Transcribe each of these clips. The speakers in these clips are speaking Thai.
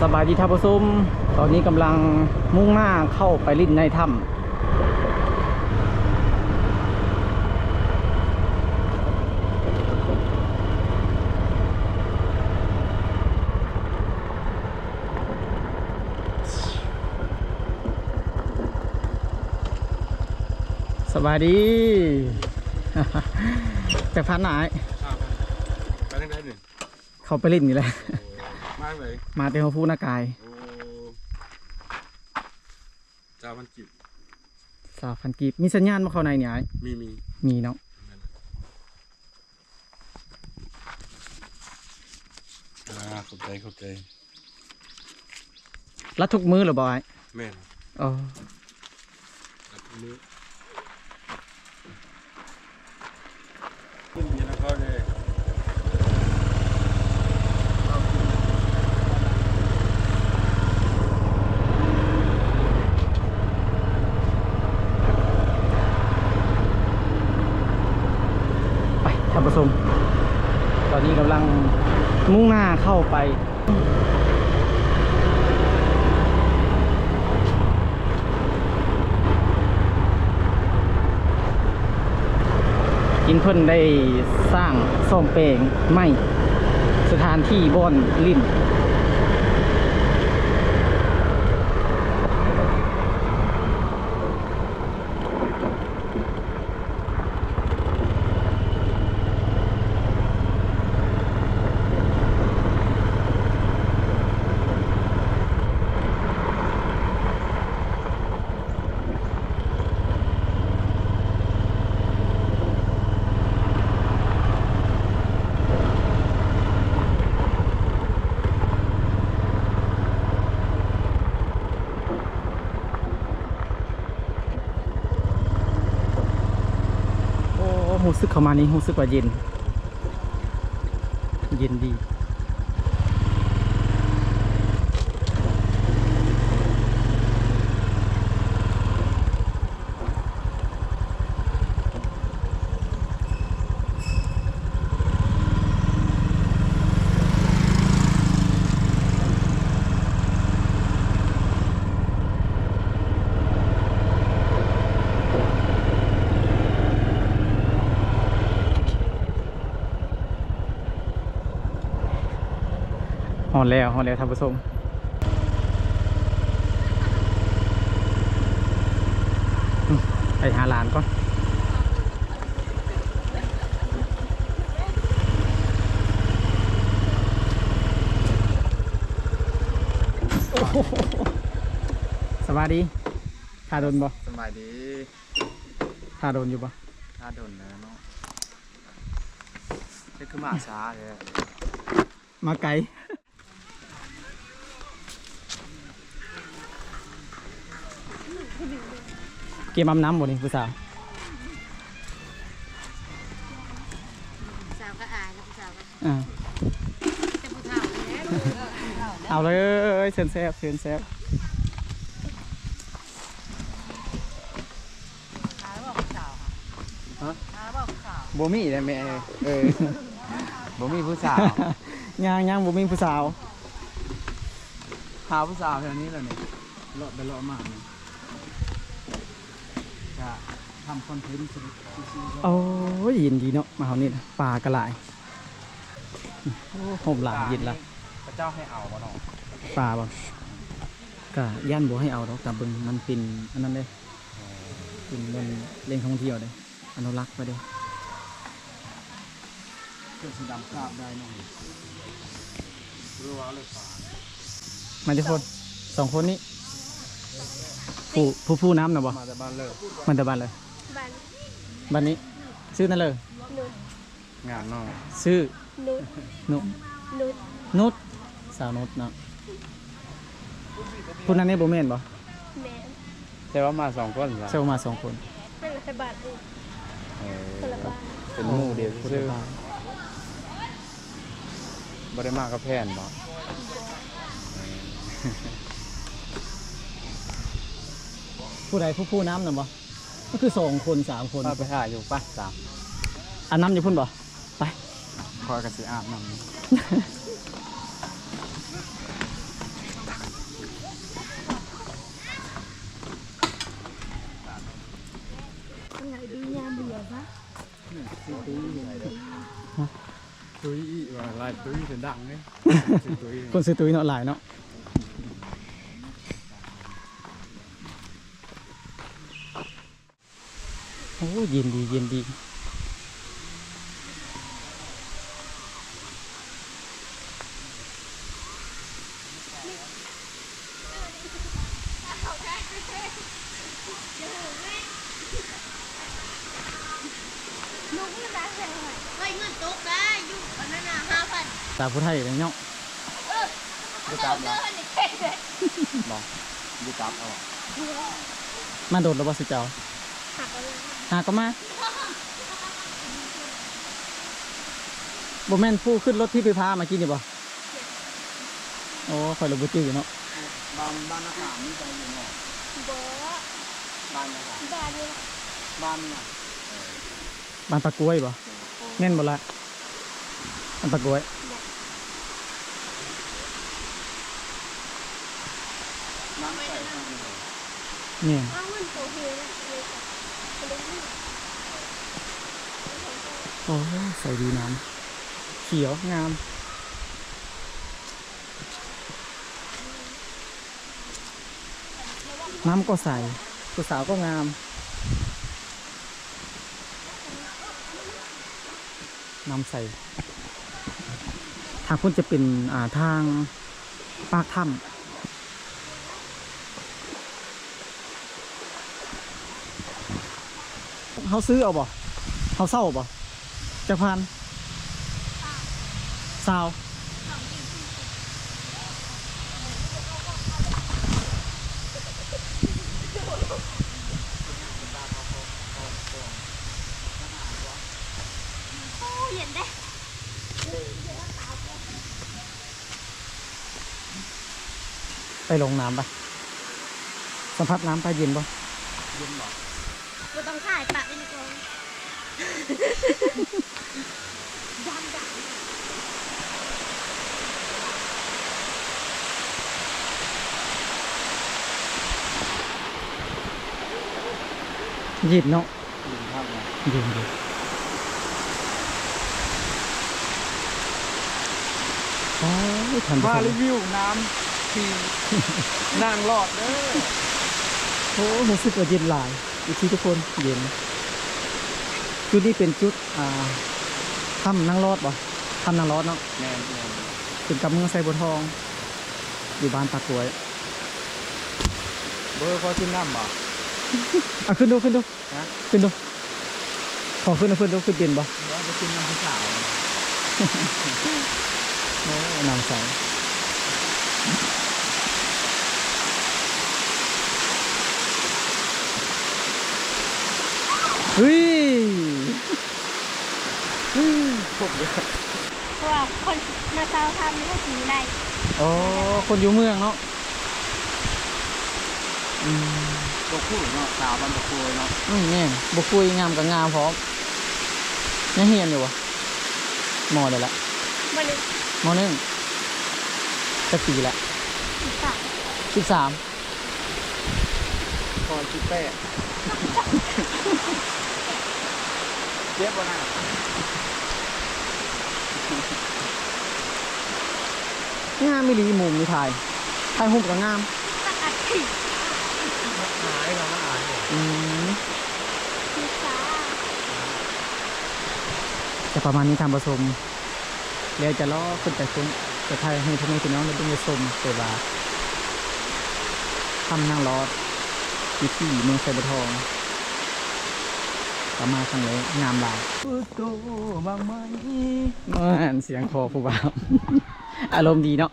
สบายดีท่านผู้ชมตอนนี้กำลังมุ่งหน้าเข้าไปลิ้นในถ้ำสบายดีแต่พันหนายอ้าวไปทางไหนหนึ่งเข้าไปลิ้นอยู่แล้วโอ้มา ทางไหนมาเต็มพูนากายโอ้เจ้ามันจิบสาวพันกีบมีสัญญาณมาเข้าในเนี่ยไอ้มีมีมีเนาะอ่าเข้าใจเข้าใจรัดทุกมือเหรือบอยแม่นอ๋ออันนี้ขึ้นอยังนะเขาเลย ไปท่านผู้ชมตอนนี้กำลังมุ่งหน้าเข้า ไปกินเพิ่นได้สร้างซ่อมแปลงไม่สถานที่บ่อนลิ้น โอ้รู้ สึกเข้ามานี่รู้สึกว่าเย็น เย็นดี ห อนแล้วหอนแล้วท่านผู้ชมอืมไปหาหลานก่อนโอ้โหสวัสดีทาโดนบ่สบายดีทาโดนอยู่บ่ถ้าโดนนะเนาะนี่คือหมาช้าเลยมาไกล เกมอาบน้ำบ่นี่ผู้สาวสาวก็อายแล้วผู้สาวก็อ่าจะผู้เฒ่าแล้วเอาเลยเชิญแซบเชิญแซบหาบอกผู้สาวค่ะหาบอกผู้สาวบ่มีได้แม่เออบ่มีผู้สาวย่างย่างบ่มีผู้สาวหาผู้สาวแถวนี้แล้วนี่เลาะไปเลาะมานี่จะ ทำคอนเทนต์สุดซื่อๆโอ้ยเย็นดีเนาะมาเฮานี่นะปลากระหลายโอ้โหมหลายเย็นละพระเจ้าให้เอาบ่เนาะปลาบ่ก็ย่านบ่ให้เอาดอกแต่เบิ่งมันเป็นอันนั้นเด้เป็นเล่นเล่นท่องเที่ยวเด้อนุรักษ์ไปเด้เพื่อสีดำคราบได้หน่อยรู้ว่าเลยป่ามาทุกคนสองคนนี้ผู้ผู้ผู้น้ำนะบ่มาแต่บ้านเลิกมันแต่บ้านเลย บ้านบ้านนี้ชื่อนั่นเลย นุชงานเนาะชื่อนุชนุนุชนุชสาวนุชเนาะผู้นั้นนี่บ่แม่นบ่แม่แต่ว่ามาสองคนล่ะเซลมาสองคนเป็นรัฐบาลเองเออคนละบ้านเป็นหมู่เดียวผู้ซื่อบ้านบ่ได้มากับแพนบ่ผู้ใดผู้ผู้น้ำน่ะบ่ ก็คือสองคนสามคนไปถ่ายอยู่ป่ะสามอาบน้ำอยู่พุ่นบ่ไปคอยกันสิอาบน้ำไงเบื่อตุ้ยยัอ๋อีกลตุ้ยเสียงดังเลยคนซื้อตุ้ยเนาะหลายเนาะ โอ้เย็นดีเย็นดีลุงนี่นะเฮ้ยเงินตกได้อยู่อันนั้นน่ะห้าพันตาผู้ไทยเลยเนาะเดินเดินนี่เท่เลยบอกดูตับเอาอะมาโดดแล้วบ่สิเจ้าหักเลย หาก็มาบ่แม่นผู้ขึ้นรถที่ไปพามากินนี่บ่โอ้ข่อยระบ่จื้อเนาะบ้านบ้านนาขามนี่ไปอยู่เนาะโบบ้านนาขามบ้านนี่บ้านน่ะบ้านตะกล้วยบ่แม่นบ่ละบ้านตะกล้วยน้ำใส่ข้างในเนี่ยอ้าวเงินโตเฮียนะเลยค่ะเลยนี่ โอ้ใส่ดีน้ำเขียวงามน้ำก็ใสผู้สาวก็งาม น้ำใส ทางคุณจะเป็นอ่าทางปากถ้ำ เขาซื้อเอาบ่เขาเศร้าบ่จักพันสาวโอ้เย็นได้ไปลงน้ำปะสัมผัสน้ำไปเย็นปะก็ต้องถ่ายปะเป็นกองดังดัง เย็นเนาะอยู่ข้างในเย็นเย็นโอ้ยทันมามารีวิวน้ำที่นางรอดเด้อโอ้รู้สึกว่าเย็นหลายอีกทีทุกคนเย็น จุดนี้เป็นจุดอ่าถ้ำนั่งรอดปะถ้ำนั่งรอดเนาะแมนแมนเป็นกับเมืองไซบัวทอง อยู่บ้านตากล้วยเบอร์พอขึ้นน้ำบ่อะขึ้นดูขึ้นดูฮะขึ้นดูขอขึ้นนะขึ้นดูขึ้นเย็นปะเดี๋ยวไปขึ้นน้ำผู้สาวโอ้น้ำใสเฮ้ย พวกเด็กเพราะว่าคนมาเซาทำนี่ก็สีได้โอ้คนอยู่เมืองเนาะอืมตัวคู่เนาะสาวบันตะโกยเนาะอืมแน่นบุคุยงามกับงามพร้อมยังเฮียนอยู่วะมอเลยละมันเลยมอหนึ่งสักปีละสีสามสิบสามคอยคิดแป้เจ็บวะน่ะ งามไม่รีมุมมีถ่ายถ่ายหุ่มกับงามปกติหายเรามันหายเนี่ยอืมสีฟ้าจะประมาณนี้ทำผสมเดี๋ยวจะล้อขึ้นจากซุ้มจะถ่ายให้พ่อแม่พี่น้องได้ดูชมเปิดว่าทำนั่งรอดอยู่ที่เมืองไซบัวทอง ประมาณครั้งเลยงามหลายโตบางไหมอ่านเสียงคอผู้บ่าวอารมณ์ดีเนาะ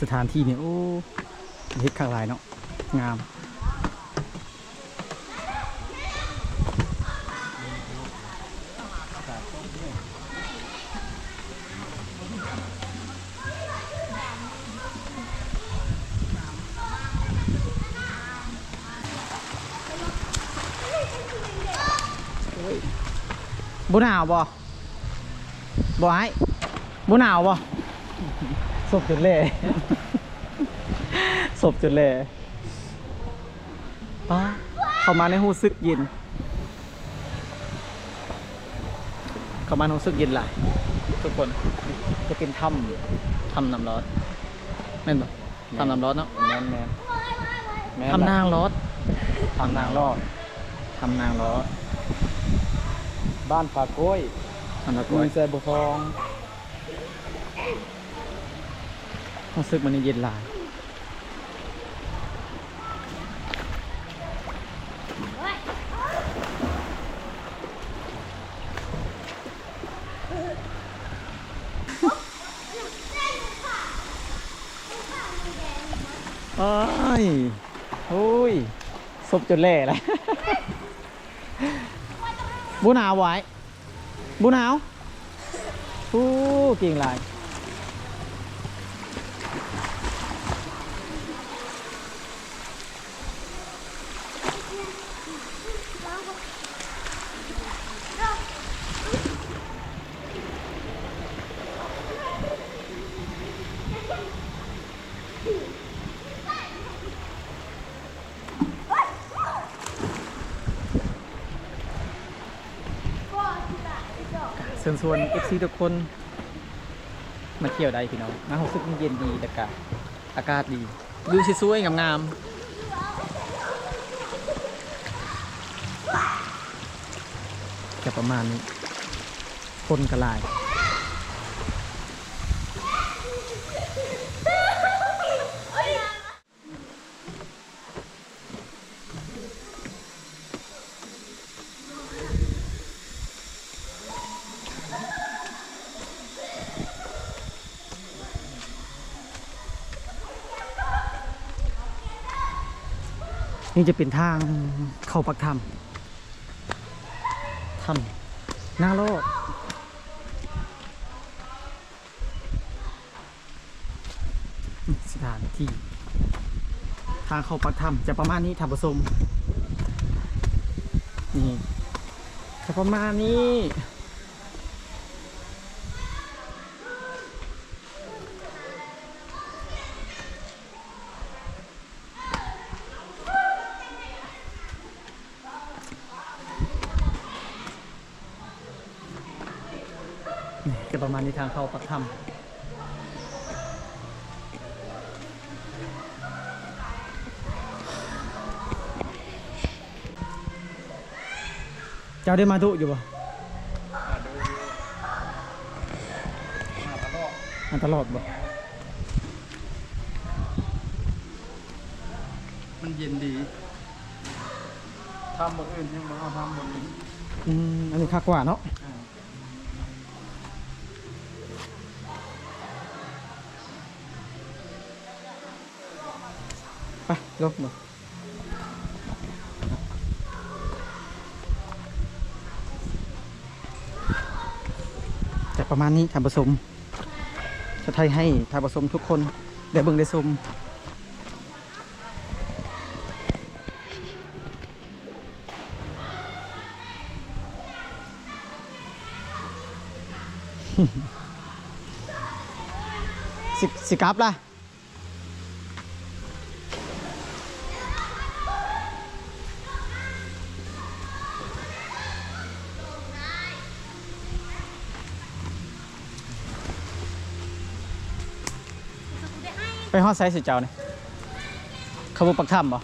สถานที่เนี่ยโอ้เฮ็ดข้างหลายเนาะงาม บ่หนาวบ่บ่ไอ้บ่หนาวบ่ศพจุดเล่ศพจุดเล่ป้าฝเข้ามาในหูซึกเย็นเข้ามาในหูซึกเย็นหลายทุกคนจะเป็นถ้ำถ้ำน้ำร้อนแม่นปะถ้ำน้ำร้อนเนาะแมนแมนแมนถ้ำนางร้อนทำนางรอดถ้ำนางร้อน บ้านปากกล้วยถ้ำตะกเมืร้ออยงแซบุทองหูซึกมันนี่เย็นหลายโอ้ยโอ้ยศพจนแหล่เลย บูหนาวไว้บูหนาวโอ้เก่งหลาย ชิญชวน FC ทุกคน มาเที่ยวได้พี่น้องน้ำหกสึกมันเย็นดีอากาศอากาศดีวิวสวยๆงามๆจะประมาณนี้คนกระลาย นี่จะเป็นทางเข้าปักถ้ำถ้ำหน้าโลดสถานที่ ทางเข้าปักถ้ำจะประมาณนี้ท่านผู้ชมนี่จะประมาณนี้ มาณนี้ทางเข้าปักถ้ำเจ้าได้มาดุอยู่ปะมาตลอดบ่มันเย็นดีทำหมดอื่นยังมาเอาทำหมดอื่นอืม อันนี้คักกว่าเนาะ ไปลงมาแต่ประมาณนี้ท่าผสมจะไทยให้ท่าผสมทุกคนได้เบิ่งได้ชมสิสิกับล่ะ ฮอดไซส์สิเจ้านี่ขาบุปักถ้ำบ่